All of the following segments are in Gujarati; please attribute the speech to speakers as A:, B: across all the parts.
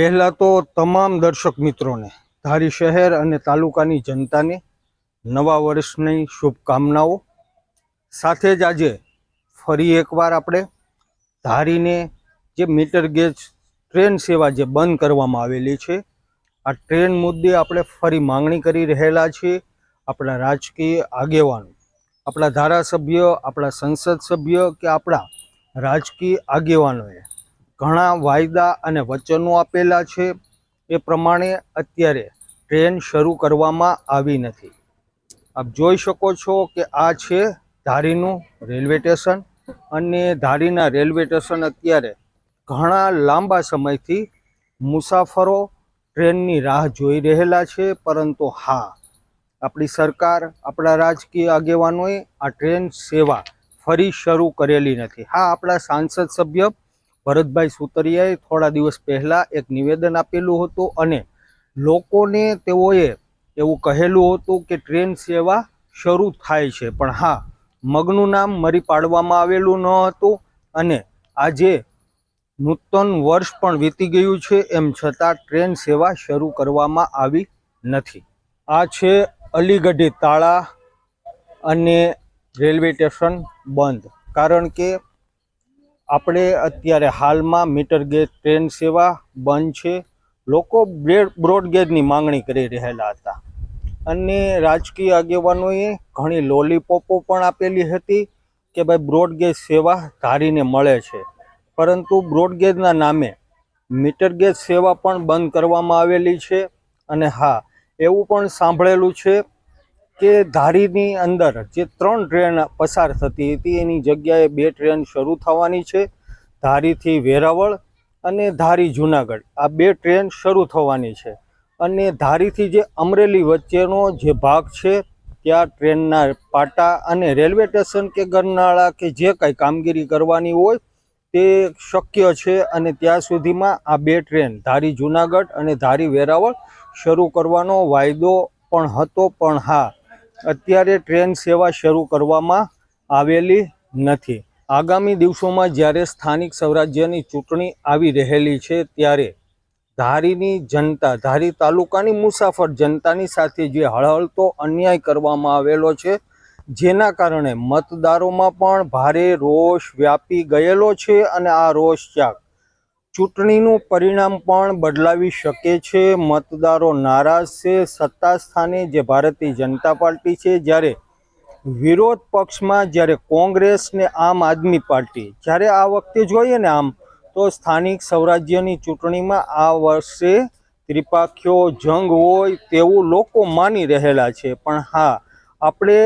A: પહેલાં તો તમામ દર્શક મિત્રોને, ધારી શહેર અને તાલુકાની જનતાને નવા વર્ષની શુભકામનાઓ. સાથે જ આજે ફરી એકવાર આપણે ધારીને જે મીટર ગેજ ટ્રેન સેવા જે બંધ કરવામાં આવેલી છે, આ ટ્રેન મુદ્દે આપણે ફરી માંગણી કરી રહેલા છીએ આપણા રાજકીય આગેવાનો, આપણા ધારાસભ્ય, આપણા સંસદ સભ્ય કે આપણા રાજકીય આગેવાનોએ. ઘણા વાયદા અને વચનો આપેલા છે. એ પ્રમાણે અત્યારે ટ્રેન શરૂ કરવામાં આવી નથી. આપ જોઈ શકો છો કે આ છે ધારીનું રેલવે સ્ટેશન અને ધારીના રેલવે સ્ટેશન અત્યારે ઘણા લાંબા સમયથી મુસાફરો ટ્રેનની રાહ જોઈ રહેલા છે. પરંતુ હા, આપણી સરકાર, આપણા રાજકીય આગેવાનોએ આ ટ્રેન સેવા ફરી શરૂ કરેલી નથી. હા, આપણા સાંસદ સભ્ય ભરતભાઈ સુતરિયાએ થોડા દિવસ પહેલાં એક નિવેદન આપેલું હતું અને લોકોને તેઓએ એવું કહેલું હતું કે ટ્રેન સેવા શરૂ થાય છે. પણ હા, મગનું નામ મરી પાડવામાં આવેલું ન હતું અને આજે નૂતન વર્ષ પણ વીતી ગયું છે એમ છતાં ટ્રેન સેવા શરૂ કરવામાં આવી નથી. આ છે અલીગઢી તાળા અને રેલવે સ્ટેશન બંધ. કારણ કે આપણે અત્યારે હાલમાં મીટર ગેજ ટ્રેન સેવા બંધ છે. લોકો બ્રોડગેજની માંગણી કરી રહેલા હતા. અને રાજકીય આગેવાનોએ ઘણી લોલીપોપો પણ આપેલી હતી કે ભાઈ બ્રોડગેજ સેવા ધારીને મળે છે. પરંતુ બ્રોડગેજના નામે મીટર ગેજ સેવા પણ બંધ કરવામાં આવેલી છે. અને હા, એવું પણ સાંભળેલું છે કે ધારીની અંદર જે ત્રણ ટ્રેન પસાર થતી હતી, એની જગ્યાએ બે ટ્રેન શરૂ થવાની છે. ધારીથી વેરાવળ અને ધારી જુનાગઢ. આ બે ટ્રેન શરૂ થવાની છે. અને ધારીથી જે અમરેલી વચ્ચેનો જે ભાગ છે, ત્યાં ટ્રેનના પાટા અને રેલવે સ્ટેશન કે ગરનાળા કે જે કાંઈ કામગીરી કરવાની હોય, તે શક્ય છે. અને ત્યાં સુધીમાં આ બે ટ્રેન, ધારી જુનાગઢ અને ધારી વેરાવળ, શરૂ કરવાનો વાયદો પણ હતો, પણ હા અત્યારે ટ્રેન સેવા શરૂ કરવામાં આવેલી નથી. આગામી દિવસોમાં જ્યારે સ્થાનિક સ્વરાજ્યની ચૂંટણી આવી રહેલી છે ત્યારે ધારીની જનતા, ધારી તાલુકાની મુસાફર જનતાની સાથે જે હળહળતો અન્યાય કરવામાં આવેલો છે, જેના કારણે મતદારોમાં પણ ભારે રોષ વ્યાપી ગયેલો છે અને આ રોષ ચાક ચૂંટણીનું પરિણામ પણ બદલાવી શકે છે. મતદારો નારાજ છે. સત્તા સ્થાને જે ભારતીય જનતા પાર્ટી છે, જ્યારે વિરોધ પક્ષમાં જ્યારે કોંગ્રેસ ને આમ આદમી પાર્ટી, જ્યારે આ વખતે જોઈએ ને આમ, તો સ્થાનિક સ્વરાજ્યની ચૂંટણીમાં આ વર્ષે ત્રિપાખ્યો જંગ હોય તેવું લોકો માની રહેલા છે. પણ હા, આપણે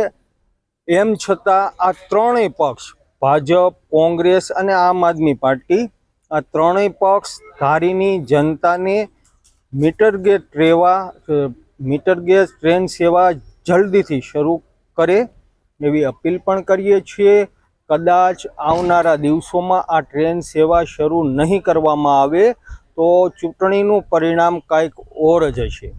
A: એમ છતાં આ ત્રણેય પક્ષ, ભાજપ, કોંગ્રેસ અને આમ આદમી પાર્ટી આ ત્રણેય પક્ષ ધારીની જનતાને મીટર ગેજ રેવા મીટર ગેજ ટ્રેન સેવા જલ્દીથી શરૂ કરે એવી અપીલ પણ કરીએ છીએ. કદાચ આવનારા દિવસોમાં આ ટ્રેન સેવા શરૂ નહીં કરવામાં આવે તો ચૂંટણીનું પરિણામ કાંઈક ઓર જ હશે.